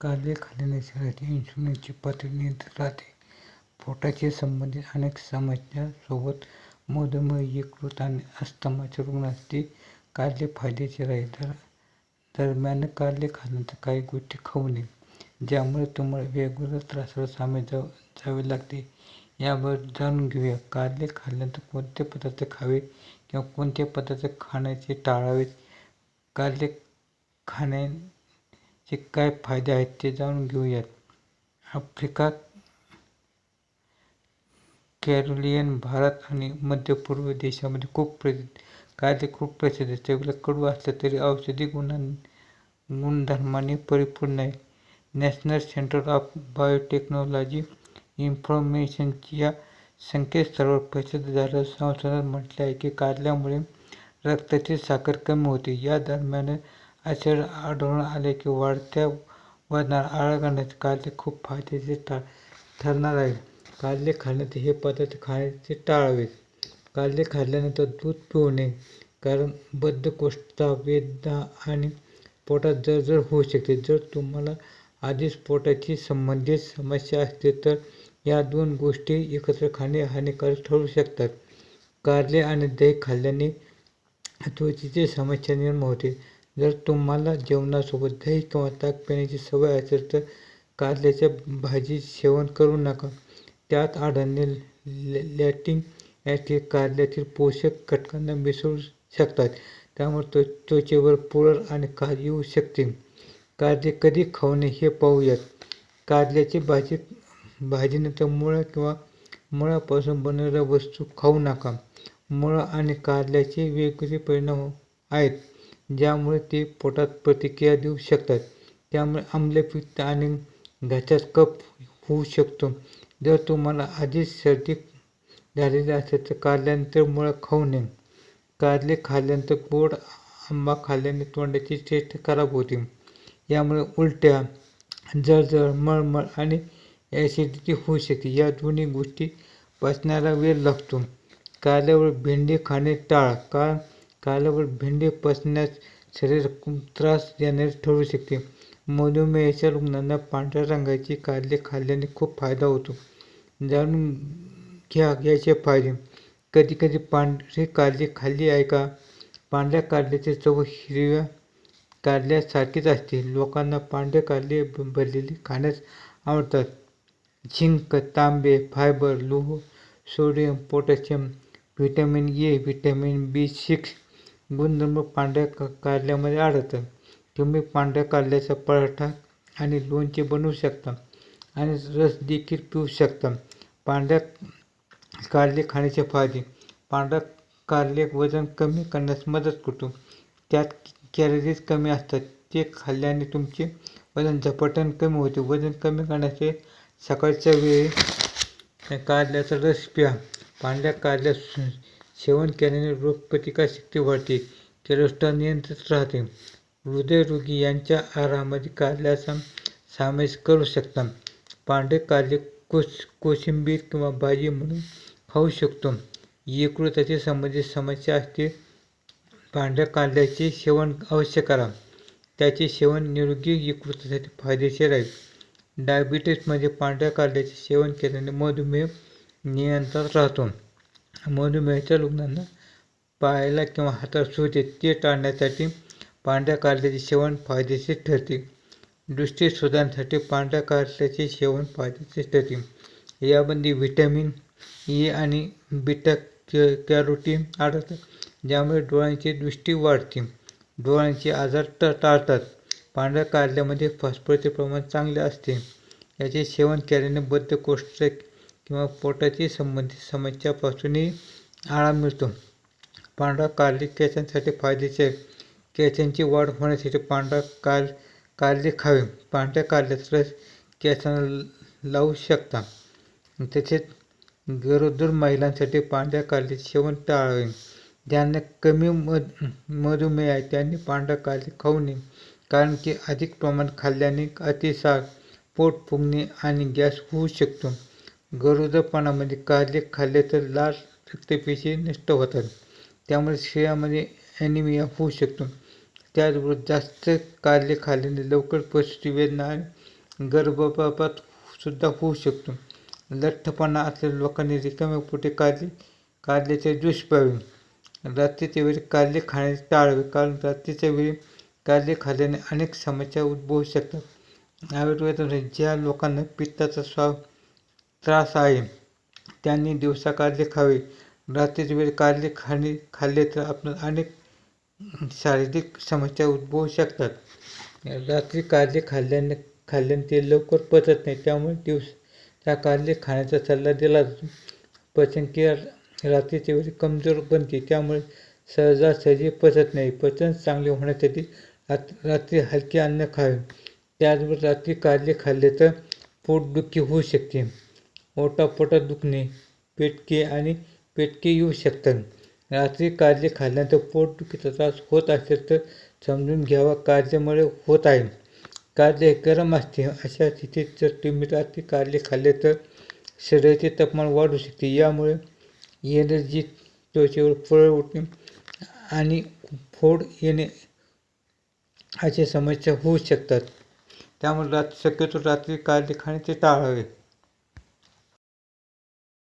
कारले खाल्ल्याने शरीरातील इन्शुलिनची पातळी नियंत्रित राहते. पोटाशी संबंधित अनेक समस्यांसोबत मधुमेह, यकृत आणि अस्थमाच्या रुग्णांसाठी कारले फायदेशीर आहे. दरम्यान कारले खाल्ल्यानंतर काही गोष्टी खाऊ नये, ज्यामुळे तुम्हाला वेगवेगळ्या त्रासाला सामोरे जावे लागते. याबाबत जाणून घेऊया. कारले खाल्ल्यानंतर कोणते पदार्थ खावे किंवा कोणते पदार्थ खाण्याचे टाळावेत. कारले खाण्या चे काय फायदे आहेत ते जाणून घेऊयात. आफ्रिका, कॅरोलियन भारत आणि मध्य पूर्व प्रसिद्ध कायदे खूप प्रसिद्ध आहेत. चवीला कडू असलं तरी औषधी गुणधर्मांनी परिपूर्ण आहे नॅशनल सेंटर ऑफ बायोटेक्नॉलॉजी इन्फॉर्मेशनच्या संकेतस्थळावर प्रसिद्ध झालेल्या संशोधनात म्हटले आहे की कारल्यामुळे रक्तातील साखर कमी होते. या दरम्यान असे आढळून आले की वाढत्या वजनाला आळा घालण्यासाठी कारले खूप फायदेशीर ठरणार आहे. कारले खाण्यात हे पदार्थ खाण्याचे टाळावेत. कारले खाल्ल्यानंतर दूध पिऊ नये, कारण बद्धकोष्ठता, वेदना आणि पोटात जळजळ होऊ शकते. जर तुम्हाला आधीच पोटाशी संबंधित समस्या असते तर या दोन गोष्टी एकत्र खाणे हानिकारक ठरू शकतात. कारले आणि दही खाल्ल्याने त्वचेची समस्या निर्माण होते. जर तुम्हाला जेवणासोबत दही किंवा ताक पिण्याची सवय असेल तर कारल्याच्या भाजीचे सेवन करू नका. त्यात आढळणे लॅटिन ॲसिड कारल्यातील पोषक घटकांना मिसळू शकतात, त्यामुळे त्वचेवर पुरळ आणि काज येऊ शकते. कारले कधी खाऊ नये हे पाहूयात. कारल्याची भाजीनंतर मुळा किंवा मुळापासून बनवलेल्या वस्तू खाऊ नका. मुळा आणि कारल्याचे वेगवेगळे परिणाम आहेत, ज्यामुळे ते पोटात प्रतिक्रिया देऊ शकतात. त्यामुळे आम्लपित्त आणि घशात कफ होऊ शकतो. जर तुम्हाला आधीच सर्दी झालेली असेल तर कारल्यानंतर मुळा खाऊ नये. कारले खाल्ल्यानंतर गोड आंबा खाल्ल्याने तोंडाची टेस्ट खराब होते. यामुळे उलट्या, जळजळ, मळमळ आणि ॲसिडिटी होऊ शकते. या दोन्ही गोष्टी पचण्याला वेळ लागतो. कारल्यावर भेंडी खाणे टाळा, कारण कालावर भेंडी पचण्यास शरीराला त्रास देणारी ठरू शकते. मधुमेहाच्या रुग्णांना पांढऱ्या रंगाची कारले खाल्ल्याने खूप फायदा होतो. जाणून घ्या याचे फायदे. कधी कधी पांढरी कारली खाल्ली आहे का? पांढऱ्या कारल्याची चव हिरव्या कारल्यासारखीच असते. लोकांना पांढरे कारले भरलेले खाण्यास आवडतात. झिंक, तांबे, फायबर, लोह, sodium, potassium, vitamin A, vitamin B six गुणधर्म पांढऱ्या कारल्यामध्ये आढळतात. तुम्ही पांढऱ्या कारल्याचा पराठा आणि लोणचे बनवू शकता आणि रस देखील पिऊ शकता. पांढऱ्या कारले खाण्याचे फायदे पांढरा कारले वजन कमी करण्यास मदत करतो. त्यात कॅलरीज कमी असतात. ते खाल्ल्याने तुमचे वजन झपाट्याने कमी होते. वजन कमी करण्याचे सकाळच्या वेळी कारल्याचा रस प्या. पांढऱ्या कारल्या सेवन केल्याने रोगप्रतिकारशक्ती वाढते. कोलेस्टेरॉल नियंत्रित राहते. हृदयरोगी यांच्या आहारामध्ये कारल्याचा समावेश करू शकता. पांढरे कारले कोशिंबीर किंवा भाजी म्हणून खाऊ शकतो. यकृताशी संबंधित समस्या असते पांढऱ्या कांद्याचे सेवन अवश्य करा. त्याचे सेवन निरोगी यकृतासाठी फायदेशीर आहे. डायबिटीजमध्ये पांढऱ्या कारल्याचे सेवन केल्याने मधुमेह नियंत्रणात राहतो. मधुमेहाच्या रुग्णांना पायाला किंवा हातात सूज येते, ते टाळण्यासाठी पांढऱ्या कारल्याचे सेवन फायदेशीर ठरते. दृष्टी सुधारण्यासाठी पांढऱ्या कारल्याचे सेवन फायदेशीर ठरते. यामध्ये व्हिटॅमिन ए आणि बीटा कॅरोटीन आढळतात, ज्यामुळे डोळ्यांची दृष्टी वाढते. डोळ्यांचे आजार टाळतात. पांढऱ्या कारल्यामध्ये फॉस्फरसचे प्रमाण चांगले असते. याचे सेवन केल्याने बद्धकोष्ठ किंवा पोटाशी संबंधित समस्यापासूनही आराम मिळतो. पांढरा कारले केसांसाठी फायदेशीर केसांची वाढ होण्यासाठी पांढरा कारले खावे. पांढऱ्या कारल्याचा रस केसांना लावू शकता. तसेच गरोदर महिलांसाठी पांढऱ्या कारल्याचे सेवन टाळावे. ज्यांना कमी मधुमेह आहे त्यांनी पांढरा कारले खाऊ नये, कारण की अधिक प्रमाणात खाल्ल्याने अतिसार, पोट फुगणे आणि गॅस होऊ शकतो. गरोदरपणामध्ये कारले खाल्ले तर लाल रक्तपेशी नष्ट होतात, त्यामुळे शरीरामध्ये ॲनिमिया होऊ शकतो. त्याचबरोबर जास्त कारले खाल्ल्याने लवकर प्रसूती वेदना आणि गर्भपात सुद्धा होऊ शकतो. लठ्ठपणा असलेल्या लोकांनी रिकाम्या पोटे कारले कारल्याचे ज्यूस प्यावे. रात्रीच्या वेळी कारले खाणे टाळावे कारण रात्रीच्या वेळी कारले खाल्ल्याने अनेक समस्या उद्भवू शकतात. आयुर्वेदामध्ये ज्या लोकांना पित्ताचा स्वा त्रास आहे. त्यांनी दिवसा कारले खावे. रात्रीच्या वेळी कारले खाणे खाल्ले तर आपल्याला अनेक शारीरिक समस्या उद्भवू शकतात. रात्री कारले खाल्ल्याने खाल्ल्याने ते लवकर पचत नाही. त्यामुळे दिवस त्या कारले खाण्याचा सल्ला दिला जातो. पचनक्रिया रात्रीच्या वेळी कमजोर बनते. त्यामुळे सहजासहजी पचत नाही. पचन चांगले होण्यासाठी रात रात्री हलके अन्न खावे. त्याचबरोबर रात्री कारले खाल्ले तर पोटदुखी होऊ शकते. ओटापोटात दुखणे पेटके आणि पेटके येऊ शकतात. रात्री कारले खाल्ल्यानंतर पोटदुखीचा त्रास होत असेल तर समजून घ्यावा कारल्यामुळे होत आहे. कारले गरम असते. अशा स्थितीत जर तुम्ही रात्री कारले खाल्ले तर शरीराचे तापमान वाढू शकते. यामुळे एनर्जी त्वचेवर फळ उठणे आणि फोड येणे अशा समस्या होऊ शकतात. त्यामुळे रात शक्यतो रात्री कारले खाणे ते टाळावे